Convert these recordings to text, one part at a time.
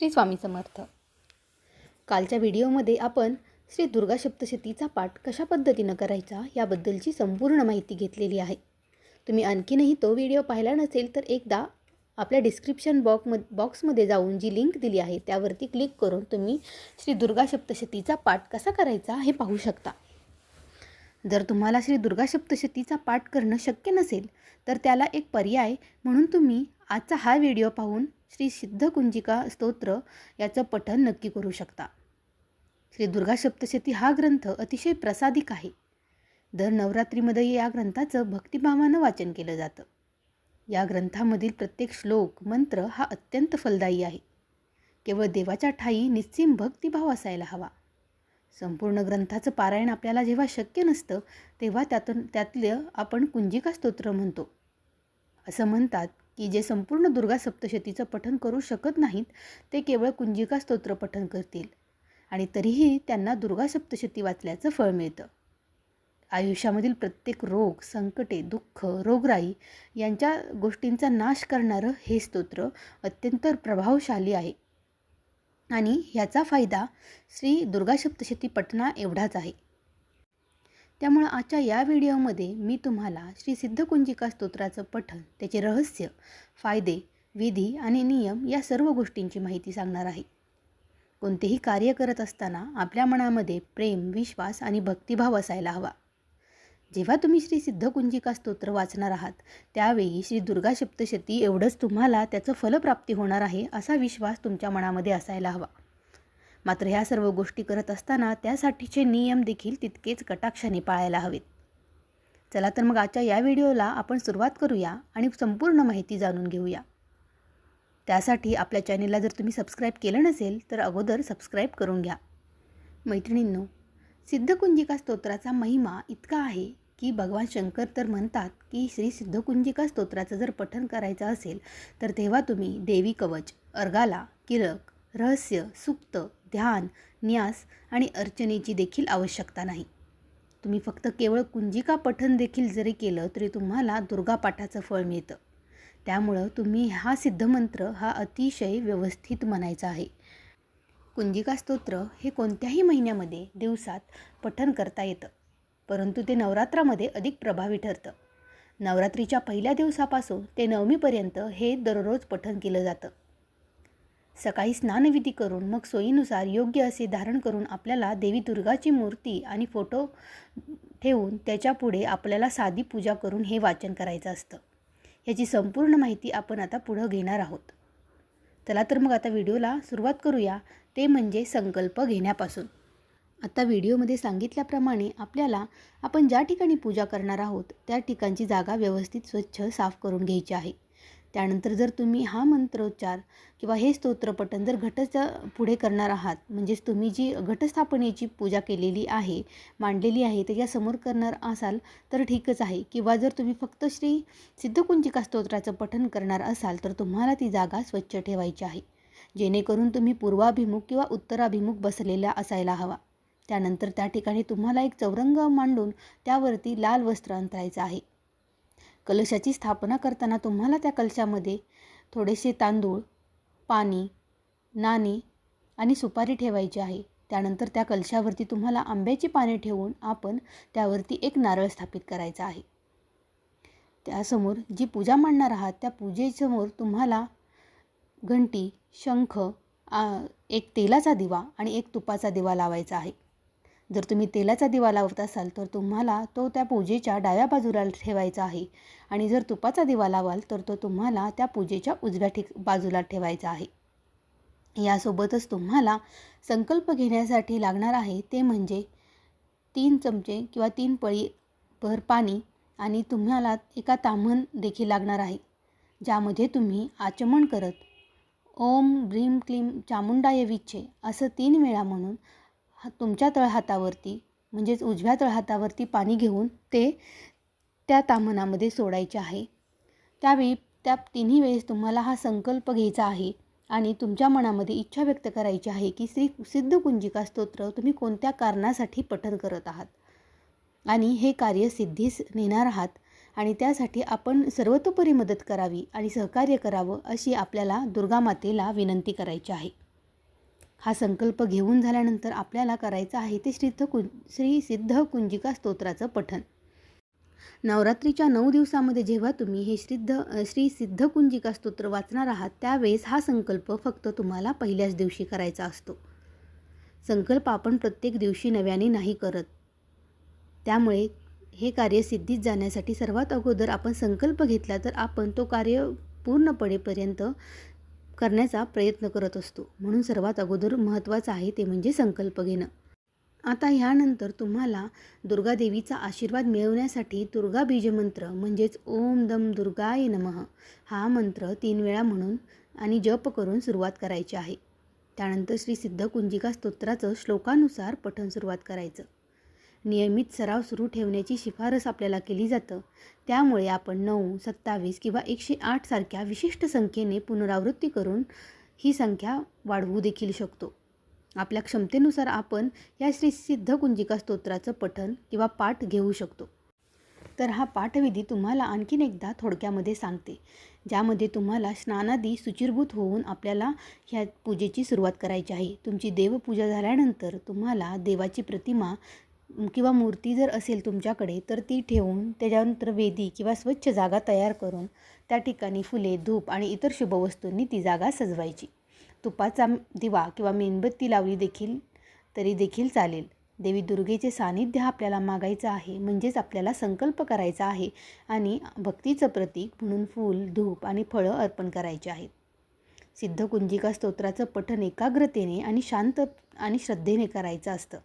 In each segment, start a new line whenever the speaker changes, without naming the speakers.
श्री स्वामी समर्थ. कालच्या व्हिडिओमध्ये आपण श्री दुर्गा सप्तशतीचा पाठ कशा पद्धतीनं करायचा याबद्दलची संपूर्ण माहिती घेतलेली आहे. तुम्ही आणखीनही तो व्हिडिओ पाहिला नसेल तर एकदा आपल्या डिस्क्रिप्शन बॉकम बॉक्समध्ये जाऊन जी लिंक दिली आहे त्यावरती क्लिक करून तुम्ही श्री दुर्गा सप्तशतीचा पाठ कसा करायचा हे पाहू शकता. जर तुम्हाला श्री दुर्गा सप्तशतीचा पाठ करणं शक्य नसेल तर त्याला एक पर्याय म्हणून तुम्ही आजचा हा व्हिडिओ पाहून श्री सिद्धकुंजिका स्तोत्र याचं पठन नक्की करू शकता. श्री दुर्गा सप्तशती हा ग्रंथ अतिशय प्रसादिक आहे. दर नवरात्रीमध्ये या ग्रंथाचं भक्तिभावानं वाचन केलं जातं. या ग्रंथामधील प्रत्येक श्लोक मंत्र हा अत्यंत फलदायी आहे. केवळ देवाच्या ठाई निश्चिम भक्तिभाव असायला हवा. संपूर्ण ग्रंथाचं पारायण आपल्याला जेव्हा शक्य नसतं तेव्हा त्यातून त्यातलं आपण कुंजिका स्तोत्र म्हणतो. असं म्हणतात की जे संपूर्ण दुर्गा सप्तशतीचं पठण करू शकत नाहीत ते केवळ कुंजिका स्तोत्र पठण करतील. आणि तरीही त्यांना दुर्गा सप्तशती वाचल्याचं फळ मिळतं. आयुष्यामधील प्रत्येक रोग संकटे दुःख रोगराई यांच्या गोष्टींचा नाश करणारं हे स्तोत्र अत्यंत प्रभावशाली आहे. आणि ह्याचा फायदा श्री दुर्गा सप्तशती पठना एवढाच आहे. त्यामुळं आजच्या या व्हिडिओमध्ये मी तुम्हाला श्री सिद्धकुंजिका स्तोत्राचं पठण त्याचे रहस्य फायदे विधी आणि नियम या सर्व गोष्टींची माहिती सांगणार आहे. कोणतेही कार्य करत असताना आपल्या मनामध्ये प्रेम विश्वास आणि भक्तिभाव असायला हवा. जेव्हा तुम्ही श्री सिद्धकुंजिका स्तोत्र वाचणार आहात त्यावेळी श्री दुर्गा सप्तशती एवढंच तुम्हाला त्याचं फलप्राप्ती होणार आहे असा विश्वास तुमच्या मनामध्ये असायला हवा. मात्र ह्या सर्व गोष्टी करत असताना त्यासाठीचे नियम देखील तितकेच कटाक्षाने पाळायला हवेत. चला तर मग आजच्या या व्हिडिओला आपण सुरुवात करूया आणि संपूर्ण माहिती जाणून घेऊया. त्यासाठी आपल्या चॅनेलला जर तुम्ही सबस्क्राईब केलं नसेल तर अगोदर सबस्क्राईब करून घ्या. मैत्रिणींनो सिद्धकुंजिका स्तोत्राचा महिमा इतका आहे की भगवान शंकर तर म्हणतात की श्री सिद्धकुंजिका स्तोत्राचं जर पठन करायचं असेल तर तेव्हा तुम्ही देवी कवच अर्गाला किरक रहस्य सुक्त ध्यान न्यास आणि अर्चनेची देखील आवश्यकता नाही. तुम्ही फक्त केवळ कुंजिका पठण देखील जरी केलं तरी तुम्हाला दुर्गापाठाचं फळ मिळतं. त्यामुळं तुम्ही हा सिद्धमंत्र हा अतिशय व्यवस्थित म्हणायचा आहे. कुंजिका स्तोत्र हे कोणत्याही महिन्यामध्ये दिवसात पठण करता येतं परंतु ते नवरात्रामध्ये अधिक प्रभावी ठरतं. नवरात्रीच्या पहिल्या दिवसापासून ते नवमीपर्यंत हे दररोज पठण केलं जातं. सकाळी स्नानविधी करून मग सोयीनुसार योग्य असे धारण करून आपल्याला देवी दुर्गाची मूर्ती आणि फोटो ठेवून त्याच्यापुढे आपल्याला साधी पूजा करून हे वाचन करायचं असतं. याची संपूर्ण माहिती आपण आता पुढं घेणार आहोत. चला तर मग आता व्हिडिओला सुरुवात करूया. ते म्हणजे संकल्प घेण्यापासून. आता व्हिडिओमध्ये सांगितल्याप्रमाणे आपल्याला आपण ज्या ठिकाणी पूजा करणार आहोत त्या ठिकाणची जागा व्यवस्थित स्वच्छ साफ करून घ्यायची आहे. त्यानंतर जर तुम्ही हा मंत्रोच्चार किंवा हे स्तोत्रपठण जर घटच्या पुढे करणार आहात म्हणजेच तुम्ही जी घटस्थापनेची पूजा केलेली आहे मांडलेली आहे त्याच्यासमोर करणार असाल तर ठीकच आहे. किंवा जर तुम्ही फक्त श्री सिद्धकुंजिका स्तोत्राचं पठण करणार असाल तर तुम्हाला ती जागा स्वच्छ ठेवायची आहे. जेणेकरून तुम्ही पूर्वाभिमुख किंवा उत्तराभिमुख बसलेला असायला हवा. त्यानंतर त्या ठिकाणी तुम्हाला एक चौरंग मांडून त्यावरती लाल वस्त्र अंतरायचं आहे. कलशाची स्थापना करताना तुम्हाला त्या कलशामध्ये थोडेसे तांदूळ पाणी नाणी आणि सुपारी ठेवायची आहे. त्यानंतर त्या कलशावरती तुम्हाला आंब्याची पाने ठेवून आपण त्यावरती एक नारळ स्थापित करायचा आहे. त्यासमोर जी पूजा मांडणार आहात त्या पूजेसमोर तुम्हाला घंटी शंख एक तेलाचा दिवा आणि एक तुपाचा दिवा लावायचा आहे. जर तुम्ही तेलाचा दिवा लावत असाल तर तुम्हाला तो त्या पूजेच्या डाव्या बाजूला ठेवायचा आहे. आणि जर तुपाचा दिवा लावाल तर तो तुम्हाला त्या पूजेच्या उजव्या ठिक बाजूला ठेवायचा आहे. यासोबतच तुम्हाला संकल्प घेण्यासाठी लागणार आहे ते म्हणजे तीन चमचे किंवा तीन पळी भर पाणी आणि तुम्हाला एका ताम्हण देखील लागणार आहे ज्यामध्ये तुम्ही आचमन करत ओम ब्रीम क्लीम चामुंडाय विच्छे असं तीन वेळा म्हणून हा तुमच्या तळहातावरती म्हणजेच उजव्या तळहातावरती पाणी घेऊन ते त्या ताम्हणामध्ये सोडायचे आहे. त्यावेळी त्या तिन्ही वेळेस तुम्हाला हा संकल्प घ्यायचा आहे आणि तुमच्या मनामध्ये इच्छा व्यक्त करायची आहे की श्री सिद्ध कुंजिका स्तोत्र तुम्ही कोणत्या कारणासाठी पठण करत आहात? आणि हे कार्य सिद्धीस नेणार आहात आणि त्यासाठी आपण सर्वतोपरी मदत करावी आणि सहकार्य करावं अशी आपल्याला दुर्गामातेला विनंती करायची आहे. हा संकल्प घेऊन झाल्यानंतर आपल्याला करायचं आहे ते सिद्ध कुं श्री सिद्ध कुंजिका स्तोत्राचं पठण. नवरात्रीच्या नऊ दिवसामध्ये जेव्हा तुम्ही हे सिद्ध श्री सिद्ध कुंजिका स्तोत्र वाचणार आहात त्यावेळेस हा संकल्प फक्त तुम्हाला पहिल्याच दिवशी करायचा असतो. संकल्प आपण प्रत्येक दिवशी नव्याने नाही करत. त्यामुळे हे कार्य सिद्धीत जाण्यासाठी सर्वात अगोदर आपण संकल्प घेतला तर आपण तो कार्य पूर्णपणेपर्यंत करण्याचा प्रयत्न करत असतो. म्हणून सर्वात अगोदर महत्त्वाचं आहे ते म्हणजे संकल्प घेणं. आता ह्यानंतर तुम्हाला दुर्गादेवीचा आशीर्वाद मिळवण्यासाठी दुर्गा बीजमंत्र म्हणजेच ओम दम दुर्गाय नमः हा मंत्र तीन वेळा म्हणून आणि जप करून सुरुवात करायची आहे. त्यानंतर श्री सिद्ध कुंजिका स्तोत्राचं श्लोकानुसार पठण सुरुवात करायचं. नियमित सराव सुरू ठेवण्याची शिफारस आपल्याला केली जातं. त्यामुळे आपण नऊ सत्तावीस किंवा एकशे आठ सारख्या विशिष्ट संख्येने पुनरावृत्ती करून ही संख्या वाढवू देखील शकतो. आपल्या क्षमतेनुसार आपण या श्री सिद्ध कुंजिका स्तोत्राचं पठन किंवा पाठ घेऊ शकतो. तर हा पाठविधी तुम्हाला आणखीन एकदा थोडक्यामध्ये सांगते ज्यामध्ये तुम्हाला स्नानादी सुचिरभूत होऊन आपल्याला ह्या पूजेची सुरुवात करायची आहे. तुमची देवपूजा झाल्यानंतर तुम्हाला देवाची प्रतिमा किंवा मूर्ती जर असेल तुमच्याकडे तर ती ठेवून त्याच्यानंतर वेदी किंवा स्वच्छ जागा तयार करून त्या ठिकाणी फुले धूप आणि इतर शुभवस्तूंनी ती जागा सजवायची. तुपाचा दिवा किंवा मेणबत्ती लावली देखील तरी देखील चालेल. देवी दुर्गेचे सानिध्य आपल्याला मागायचं आहे म्हणजेच आपल्याला संकल्प करायचा आहे आणि भक्तीचं प्रतीक म्हणून फूल धूप आणि फळं अर्पण करायचे आहेत. सिद्ध कुंजिका स्तोत्राचं पठण एकाग्रतेने आणि शांत आणि श्रद्धेने करायचं असतं.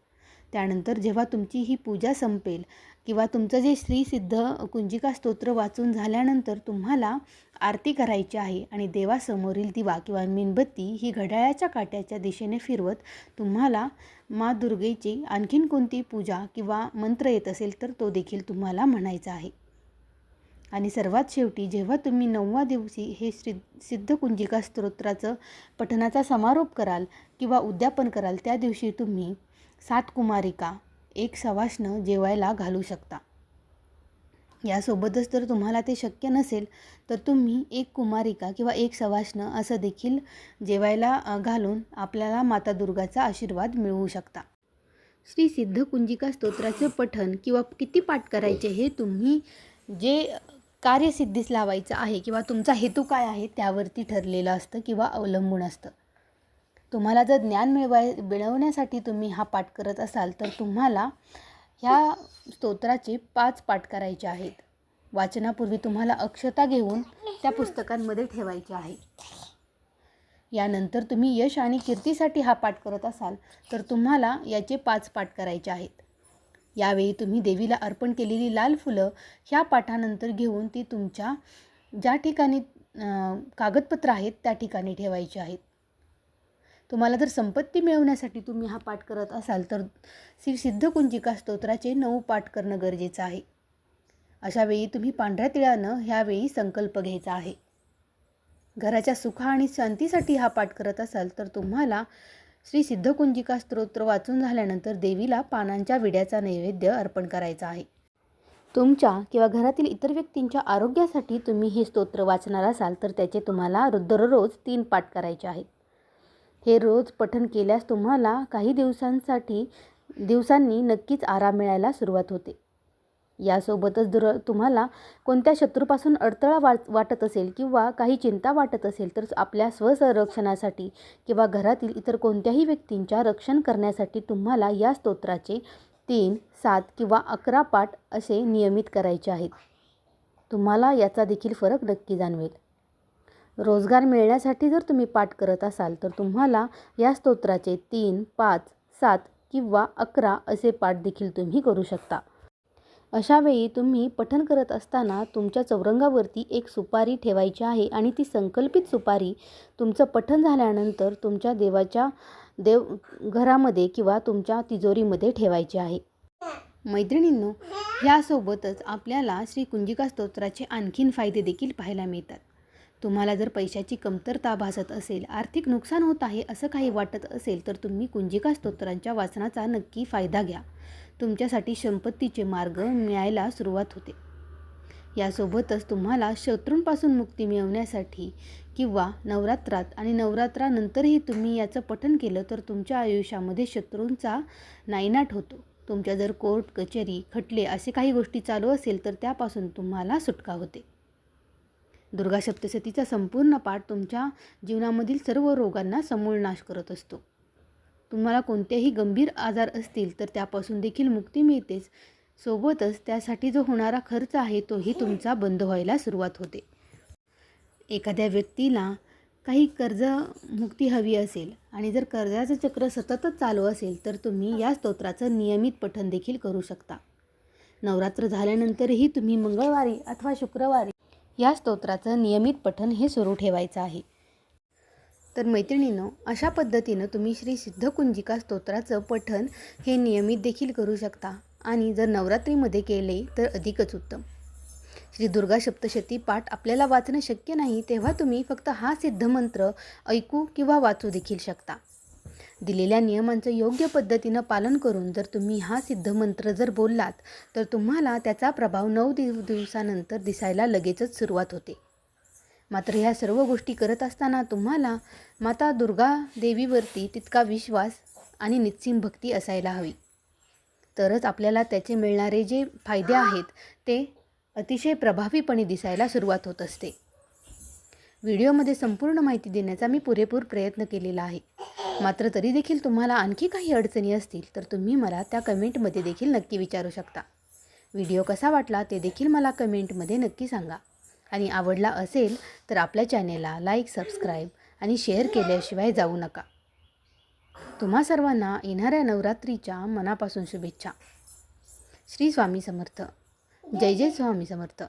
त्यानंतर जेव्हा तुमची ही पूजा संपेल किंवा तुमचं जे श्री सिद्ध कुंजिका स्तोत्र वाचून झाल्यानंतर तुम्हाला आरती करायची आहे आणि देवासमोरील दिवा किंवा मेणबत्ती ही घड्याळाच्या काट्याच्या दिशेने फिरवत तुम्हाला मा दुर्गेची आणखीन कोणती पूजा किंवा मंत्र येत असेल तर तो देखील तुम्हाला म्हणायचा आहे. आणि सर्वात शेवटी जेव्हा तुम्ही नववा दिवशी हे श्री सिद्ध कुंजिका स्तोत्राचं पठणाचा समारोप कराल किंवा उद्यापन कराल त्या दिवशी तुम्ही सात कुमारिका एक सवाष्ण जेवायला घालू शकता. यासोबतच जर तुम्हाला ते शक्य नसेल तर तुम्ही एक कुमारिका किंवा एक सवाष्ण असं देखील जेवायला घालून आपल्याला माता दुर्गाचा आशीर्वाद मिळवू शकता. श्री सिद्ध कुंजिका स्तोत्राचे पठण किंवा किती पाठ करायचे हे तुम्ही जे कार्यसिद्धीस लावायचं आहे किंवा तुमचा हेतू काय आहे त्यावरती ठरलेलं असतं किंवा अवलंबून असतं. तुम्हाला जर ज्ञान मिळवाय मिळवण्यासाठी तुम्ही हा पाठ करत असाल तर तुम्हाला ह्या स्तोत्राचे पाच पाठ करायचे आहेत. वाचनापूर्वी तुम्हाला अक्षता घेऊन त्या पुस्तकांमध्ये ठेवायचे आहे. यानंतर तुम्ही यश आणि कीर्तीसाठी हा पाठ करत असाल तर तुम्हाला याचे पाच पाठ करायचे आहेत. यावेळी तुम्ही देवीला अर्पण केलेली लाल फुलं ह्या पाठानंतर घेऊन ती तुमच्या ज्या ठिकाणी कागदपत्र आहेत त्या ठिकाणी ठेवायची आहेत. तुम्हाला जर संपत्ती मिळवण्यासाठी तुम्ही हा पाठ करत असाल तर श्री सिद्धकुंजिका स्तोत्राचे नऊ पाठ करणं गरजेचं आहे. अशावेळी तुम्ही पांढऱ्या तिळानं ह्यावेळी संकल्प घ्यायचा आहे. घराच्या सुख आणि शांतीसाठी हा पाठ करत असाल तर तुम्हाला श्री सिद्धकुंजिका स्तोत्र वाचून झाल्यानंतर देवीला पानांच्या विड्याचा नैवेद्य अर्पण करायचा आहे. तुमच्या किंवा घरातील इतर व्यक्तींच्या आरोग्यासाठी तुम्ही हे स्तोत्र वाचणार असाल तर त्याचे तुम्हाला दररोज तीन पाठ करायचे आहेत. हे रोज पठण केल्यास तुम्हाला काही दिवसांसाठी दिवसांनी नक्कीच आराम मिळायला सुरुवात होते. यासोबतच दुर तुम्हाला कोणत्या शत्रूपासून अडथळा वाट वाटत असेल किंवा काही चिंता वाटत असेल तर आपल्या स्वसंरक्षणासाठी किंवा घरातील इतर कोणत्याही व्यक्तींच्या रक्षण करण्यासाठी तुम्हाला या स्तोत्राचे तीन सात किंवा अकरा पाठ असे नियमित करायचे आहेत. तुम्हाला याचा देखील फरक नक्की जाणवेल. रोजगार मिळण्यासाठी जर तुम्ही पाठ करत असाल तर तुम्हाला या स्तोत्राचे तीन पाच सात किंवा अकरा असे पाठ देखील तुम्ही करू शकता. अशावेळी तुम्ही पठन करत असताना तुमच्या चौरंगावरती एक सुपारी ठेवायची आहे आणि ती संकल्पित सुपारी तुमचं पठन झाल्यानंतर तुमच्या देवाच्या देव घरामध्ये किंवा तुमच्या तिजोरीमध्ये ठेवायची आहे. मैत्रिणींनो यासोबतच आपल्याला श्री कुंजिका स्तोत्राचे आणखीन फायदे देखील पाहायला मिळतात. तुम्हाला जर पैशाची कमतरता भासत असेल आर्थिक नुकसान होत आहे असं काही वाटत असेल तर तुम्ही कुंजिका स्तोत्रांच्या वाचनाचा नक्की फायदा घ्या. तुमच्यासाठी संपत्तीचे मार्ग मिळायला सुरुवात होते. यासोबतच तुम्हाला शत्रूंपासून मुक्ती मिळवण्यासाठी किंवा नवरात्रात आणि नवरात्रानंतरही तुम्ही याचं पठन केलं तर तुमच्या आयुष्यामध्ये शत्रूंचा नायनाट होतो. तुमच्या जर कोर्ट कचेरी खटले असे काही गोष्टी चालू असेल तर त्यापासून तुम्हाला सुटका होते. दुर्गा सप्तशतीचा संपूर्ण पाठ तुमच्या जीवनामधील सर्व रोगांना समूळ नाश करत असतो. तुम्हाला कोणतेही गंभीर आजार असतील तर त्यापासून देखील मुक्ती मिळतेच. सोबतच त्यासाठी जो होणारा खर्च आहे तोही तुमचा बंद व्हायला सुरुवात होते. एखाद्या व्यक्तीला काही कर्जमुक्ती हवी असेल आणि जर कर्जाचं चक्र सततच चालू असेल तर तुम्ही या स्तोत्राचं नियमित पठण देखील करू शकता. नवरात्र झाल्यानंतरही तुम्ही मंगळवारी अथवा शुक्रवारी या स्तोत्राचं नियमित पठण हे सुरू ठेवायचं आहे. तर मैत्रिणीनं अशा पद्धतीनं तुम्ही श्री सिद्धकुंजिका स्तोत्राचं पठण हे नियमित देखील करू शकता आणि जर नवरात्रीमध्ये केले तर अधिकच उत्तम. श्री दुर्गा सप्तशती पाठ आपल्याला वाचणं शक्य नाही तेव्हा तुम्ही फक्त हा सिद्ध मंत्र ऐकू किंवा वाचू देखील शकता. दिलेल्या नियमांचं योग्य पद्धतीनं पालन करून जर तुम्ही हा सिद्धमंत्र जर बोललात तर तुम्हाला त्याचा प्रभाव नऊ दिव दिवसानंतर दिसायला लगेचच सुरुवात होते. मात्र ह्या सर्व गोष्टी करत असताना तुम्हाला माता दुर्गा देवीवरती तितका विश्वास आणि निश्चिम भक्ती असायला हवी. तरच आपल्याला त्याचे मिळणारे जे फायदे आहेत ते अतिशय प्रभावीपणे दिसायला सुरुवात होत असते. व्हिडिओमध्ये संपूर्ण माहिती देण्याचा मी पुरेपूर प्रयत्न केलेला आहे. मात्र तरी देखील तुम्हाला आणखी काही अडचणी असतील तर तुम्ही मला त्या कमेंटमध्ये देखील नक्की विचारू शकता. व्हिडिओ कसा वाटला ते देखील मला कमेंटमध्ये नक्की सांगा. आणि आवडला असेल तर आपल्या चॅनेलला लाईक सबस्क्राईब आणि शेअर केल्याशिवाय जाऊ नका. तुम्हा सर्वांना येणाऱ्या नवरात्रीच्या मनापासून शुभेच्छा. श्री स्वामी समर्थ. जय जय स्वामी समर्थ.